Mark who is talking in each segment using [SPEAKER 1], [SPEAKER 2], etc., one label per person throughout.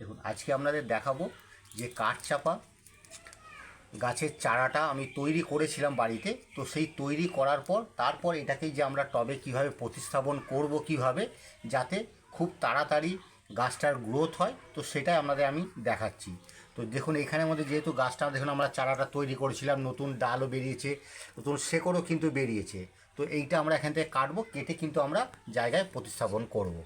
[SPEAKER 1] দেখুন, আজকে আপনাদের দেখাবো যে কাঠ চাপা গাছের চারাটা আমি তৈরি করেছিলাম বাড়িতে। তো সেই তৈরি করার পর, তারপর এটাকে যে আমরা টবে কীভাবে প্রতিস্থাপন করব কীভাবে, যাতে খুব তাড়াতাড়ি গাছটার গ্রোথ হয়, তো সেটাই আপনাদের আমি দেখাচ্ছি। তো দেখুন এখানে আমাদের যেহেতু গাছটা, দেখুন আমরা চারাটা তৈরি করেছিলাম, নতুন ডালও বেরিয়েছে, নতুন শেকড়ও কিন্তু বেরিয়েছে। তো এইটা আমরা এখান থেকে কাটবো, কেটে কিন্তু আমরা জায়গায় প্রতিস্থাপন করব।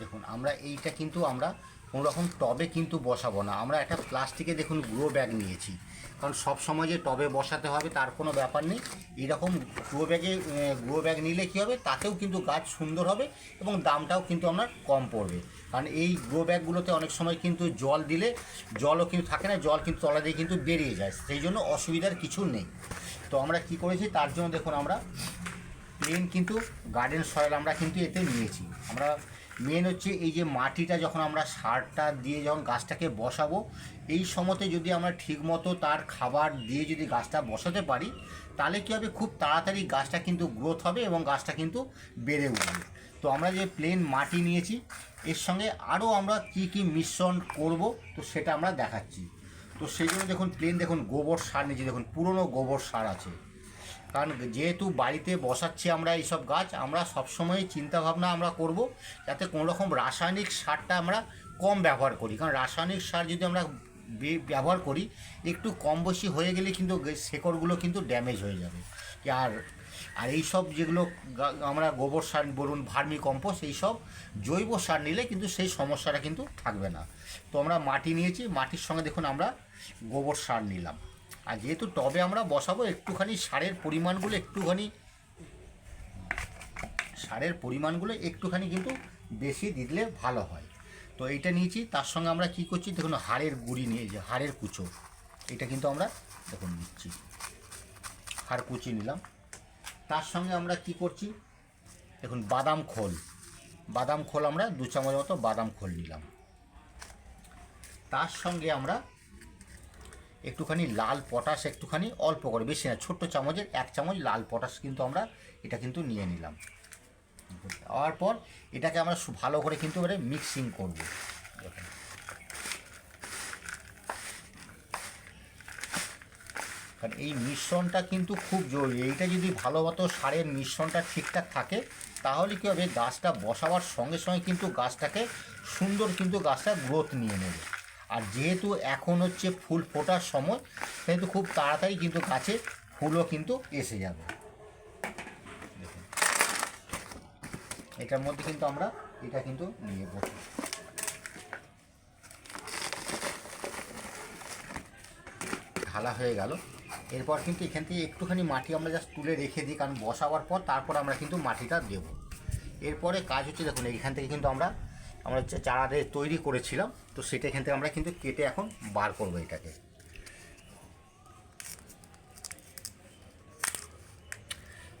[SPEAKER 1] দেখুন, আমরা এইটা কিন্তু আমরা কোনো রকম টবে কিন্তু বসাবো না। আমরা একটা প্লাস্টিকে দেখুন গ্রো ব্যাগ নিয়েছি। কারণ সব সময় যে টবে বসাতে হবে তার কোনো ব্যাপার নেই। এইরকম গ্রো ব্যাগে গ্রো ব্যাগ নিলে কী হবে? তাতেও কিন্তু গাছ সুন্দর হবে এবং দামটাও কিন্তু আপনার কম পড়বে। কারণ এই গ্রো ব্যাগগুলোতে অনেক সময় কিন্তু জল দিলে জলও কিন্তু থাকে না, জল কিন্তু তলা দিয়ে কিন্তু বেরিয়ে যায়। সেই জন্য অসুবিধার কিছু নেই। তো আমরা কি করেছি? তার জন্য দেখুন আমরা প্লেন কিন্তু গার্ডেন সয়েল আমরা কিন্তু এতে নিয়েছি। আমরা মেন হচ্ছে এই যে মাটিটা যখন আমরা সারটা দিয়ে যখন গাছটাকে বসাবো, এই সময়তে যদি আমরা ঠিকমতো তার খাবার দিয়ে যদি গাছটা বসাতে পারি, তাহলে কী হবে? খুব তাড়াতাড়ি গাছটা কিন্তু গ্রোথ হবে এবং গাছটা কিন্তু বেড়ে উঠবে। তো আমরা যে প্লেন মাটি নিয়েছি, এর সঙ্গে আরও আমরা কি কি মিশ্রণ করব, তো সেটা আমরা দেখাচ্ছি। তো সেই জন্য দেখুন প্লেন দেখুন, গোবর সার নিয়েছি। দেখুন, পুরনো গোবর সার আছে। কারণ যেহেতু বাড়িতে বসাচ্ছি আমরা এইসব গাছ, আমরা সবসময় চিন্তাভাবনা আমরা করব যাতে কোনো রকম রাসায়নিক সারটা আমরা কম ব্যবহার করি। কারণ রাসায়নিক সার যদি আমরা ব্যবহার করি, একটু কম বেশি হয়ে গেলে কিন্তু শেকড়গুলো কিন্তু ড্যামেজ হয়ে যাবে। আর আর এই সব যেগুলো আমরা গোবর সার বলুন, ভার্মি কম্পোস্ট এই সব জৈব সার নিলে কিন্তু সেই সমস্যাটা কিন্তু থাকবে না। তো আমরা মাটি নিয়েছি, মাটির সঙ্গে দেখুন আমরা গোবর সার নিলাম। আর যেহেতু টবে আমরা বসাবো, একটুখানি সারের পরিমাণগুলো একটুখানি, সারের পরিমাণগুলো একটুখানি কিন্তু বেশি দিলে ভালো হয়। তো এইটা নিয়েছি, তার সঙ্গে আমরা কি করছি, দেখুন হাড়ের গুঁড়ি যে হাড়ের কুচো, এটা কিন্তু আমরা দেখুন নিচ্ছি। হাড় কুচি নিলাম। তার সঙ্গে আমরা কি করছি, দেখুন বাদাম খোল বাদাম খোল আমরা দু চামচ মতো বাদাম খোল নিলাম। তার সঙ্গে আমরা একটুখানি লাল পটাশ একটুখানি অল্প করে, বেশি না, ছোট্ট চামচের এক চামচ লাল পটাশ কিন্তু আমরা এটা কিন্তু নিয়ে নিলাম। দেওয়ার পর এটাকে আমরা ভালো করে কিন্তু এবারে মিক্সিং করব। কারণ এই মিশ্রণটা কিন্তু খুব জরুরি। এইটা যদি ভালো মতো সারের মিশ্রণটা ঠিকঠাক থাকে, তাহলে কী হবে? গাছটা বসাবার সঙ্গে সঙ্গে কিন্তু গাছটাকে সুন্দর কিন্তু গাছটা গ্রোথ নিয়ে নেবে। আর যেহেতু এখন হচ্ছে ফুল ফোটার সময়, সেহেতু খুব তাড়াতাড়ি কিন্তু গাছে ফুলও কিন্তু এসে যাবে। এটার মধ্যে কিন্তু আমরা এটা কিন্তু নিয়ে বসি ঢালা হয়ে গেল। এরপর কিন্তু এখান থেকে একটুখানি মাটি আমরা জাস্ট তুলে রেখে দিই, কারণ বসাবার পর তারপর আমরা কিন্তু মাটিটা দেব। এরপরে কাজ হচ্ছে, দেখুন, এখান থেকে কিন্তু আমরা আমরা যে চারাতে তৈরি করেছিলাম, তো সেটা এখান থেকে আমরা কিন্তু কেটে এখন বার করব এটাকে।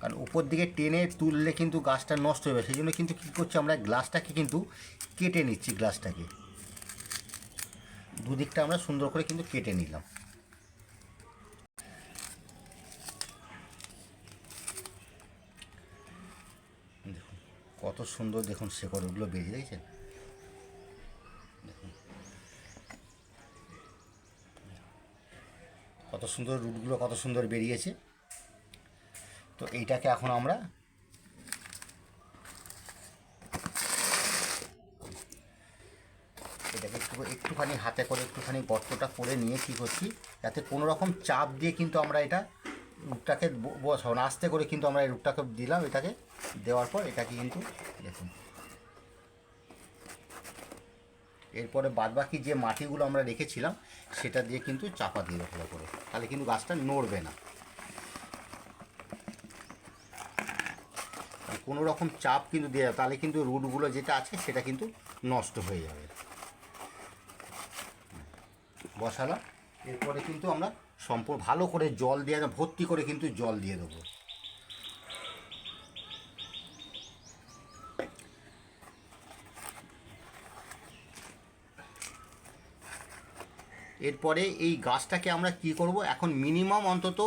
[SPEAKER 1] কারণ উপর দিকে টেনে তুললে কিন্তু গাছটা নষ্ট হয়ে যাবে, সেই জন্য কিন্তু কী করছি আমরা গ্লাসটাকে কিন্তু কেটে নিচ্ছি, গ্লাসটাকে। দুদিকটা আমরা সুন্দর করে কিন্তু কেটে নিলাম। কত সুন্দর দেখুন শেকড়গুলো বেরিয়ে দেখছেন কত সুন্দর রুটগুলো কত সুন্দর বেরিয়েছে। তো এইটাকে এখন আমরা এটাকে একটু, একটুখানি হাতে করে, একটুখানি গর্তটা করে নিয়ে কী করছি, যাতে কোনো রকম চাপ দিয়ে কিন্তু আমরা এটা রুটটাকে বসাবো আস্তে করে কিন্তু আমরা এই রুটটাকে দিলাম এটাকে, দেওয়ার পর এটাকে কিন্তু দেখুন। এরপরে বাদবাকি যে মাটিগুলো আমরা রেখেছিলাম, সেটা দিয়ে কিন্তু চাপা দিয়ে ভালো করে। তাহলে কিন্তু গাছটা নড়বে না। কোনো রকম চাপ কিন্তু দেওয়া তাহলে কিন্তু রুটগুলো যেটা আছে, সেটা কিন্তু নষ্ট হয়ে যাবে। বসালাম। এরপরে কিন্তু আমরা সম্পূর্ণ ভালো করে জল দিয়ে, ভর্তি করে কিন্তু জল দিয়ে দেবো। এরপরে এই গাছটাকে আমরা কি করব? এখন মিনিমাম অন্তত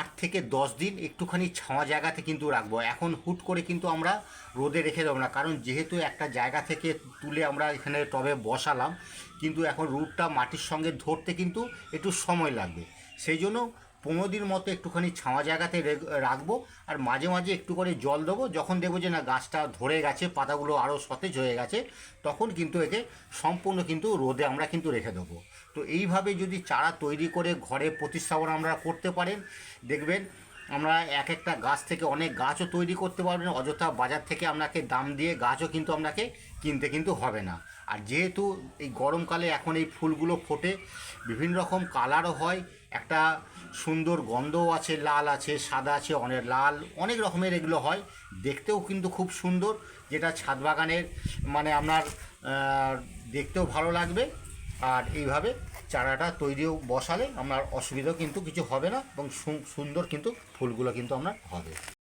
[SPEAKER 1] আট থেকে দশ দিন একটুখানি ছাওয়া জায়গাতে কিন্তু রাখব। এখন হুট করে কিন্তু আমরা রোদে রেখে দেবো না, কারণ যেহেতু একটা জায়গা থেকে তুলে আমরা এখানে টবে বসালাম, কিন্তু এখন রুটটা মাটির সঙ্গে ধরতে কিন্তু একটু সময় লাগবে। সেই জন্য পনেরো দিন মতো একটুখানি ছাওয়া জায়গাতে রেখ- রাখব, আর মাঝে মাঝে একটু করে জল দেবো। যখন দেখব যে না, গাছটা ধরে গেছে, পাতাগুলো আরও সতেজ হয়ে গেছে, তখন কিন্তু একে সম্পূর্ণ কিন্তু রোদে আমরা কিন্তু রেখে দেবো। তো এইভাবে যদি চারা তৈরি করে ঘরে প্রতিস্থাপন আমরা করতে পারেন, দেখবেন আমরা এক একটা গাছ থেকে অনেক গাছও তৈরি করতে পারবেন অযথা বাজার থেকে আপনাকে দাম দিয়ে গাছও কিন্তু আপনাকে কিনতে কিন্তু হবে না। আর যেহেতু এই গরমকালে এখন এই ফুলগুলো ফোটে, বিভিন্ন রকম কালারও হয় একটা সুন্দর গন্ধও আছে, লাল আছে, সাদা আছে, অনেক লাল, অনেক রকমের এগুলো হয়। দেখতেও কিন্তু খুব সুন্দর, যেটা ছাদ বাগানের মানে আপনার দেখতেও ভালো লাগবে। আর এইভাবে চারাটা তৈরিও বসালে আপনার অসুবিধাও কিন্তু কিছু হবে না এবং সুন্দর কিন্তু ফুলগুলো কিন্তু আপনার হবে।